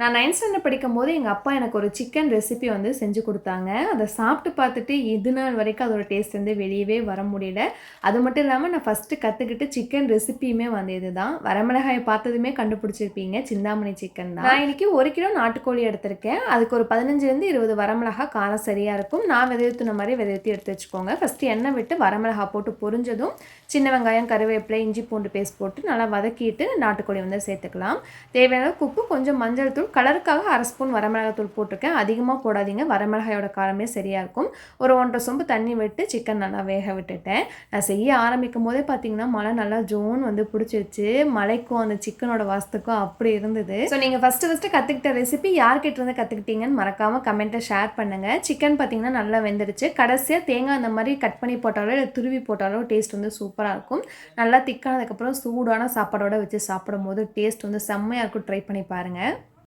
நான் ninth standard படிக்கும் போது எங்கள் அப்பா எனக்கு ஒரு சிக்கன் ரெசிபி வந்து செஞ்சு கொடுத்தாங்க. அதை சாப்பிட்டு பார்த்துட்டு இது நாள் வரைக்கும் அதோட டேஸ்ட் வந்து வெளியவே வர முடியல. அது மட்டும் இல்லாமல் நான் ஃபஸ்ட்டு கற்றுக்கிட்டு சிக்கன் ரெசிபியுமே வந்து இதுதான். வரமிளகாயை பார்த்ததுமே கண்டுபிடிச்சிருப்பீங்க. சிந்தாமணி சிக்கன் தான். நான் இன்னைக்கு ஒரு கிலோ நாட்டுக்கோழி எடுத்திருக்கேன். அதுக்கு ஒரு பதினஞ்சுலேருந்து இருபது வரமிளகா காரம் சரியாக இருக்கும். நான் விதைத்துன மாதிரி விதைத்து எடுத்து வச்சுக்கோங்க. ஃபஸ்ட்டு எண்ணெய் விட்டு வரமிளகா போட்டு பொரிஞ்சதும் சின்ன வெங்காயம் கருவேப்பிலை இஞ்சி பூண்டு பேஸ்ட் போட்டு நல்லா வதக்கிட்டு நாட்டுக்கோழி வந்து சேர்த்துக்கலாம். தேவையான உப்பு கொஞ்சம் மஞ்சள் தூள் கலருக்காக அரை ஸ்பூன் வரமிளகாத்தூள் போட்டிருக்கேன். அதிகமாக போடாதீங்க. வரமிளகாயோட காரமே சரியாக இருக்கும். ஒரு ஒன்றரை சொம்பு தண்ணி விட்டு சிக்கன் நல்லா வேக விட்டுட்டேன். நான் செய்ய ஆரம்பிக்கும் போதே பார்த்தீங்கன்னா மழை நல்லா ஜோன் வந்து பிடிச்சிருச்சு. மழைக்கும் அந்த சிக்கனோட வாசத்துக்கும் அப்படி இருந்தது. ஸோ நீங்கள் ஃபஸ்ட்டு ஃபஸ்ட்டு கற்றுக்கிட்ட ரெசிபி யார்கிட்ட இருந்து கற்றுக்கிட்டீங்கன்னு மறக்காமல் கமெண்ட்டை ஷேர் பண்ணுங்கள் சிக்கன் பார்த்தீங்கன்னா நல்லா வெந்துடுச்சு. கடைசியாக தேங்காய் அந்த மாதிரி கட் பண்ணி போட்டாலோ இல்லை துருவி போட்டாலோ டேஸ்ட் வந்து சூப்பராக இருக்கும். நல்லா திக்கானதுக்கப்புறம் சூடான சாப்பாடோட வச்சு சாப்பிடும்போது டேஸ்ட் வந்து செம்மையாக இருக்கும். ட்ரை பண்ணி பாருங்கள்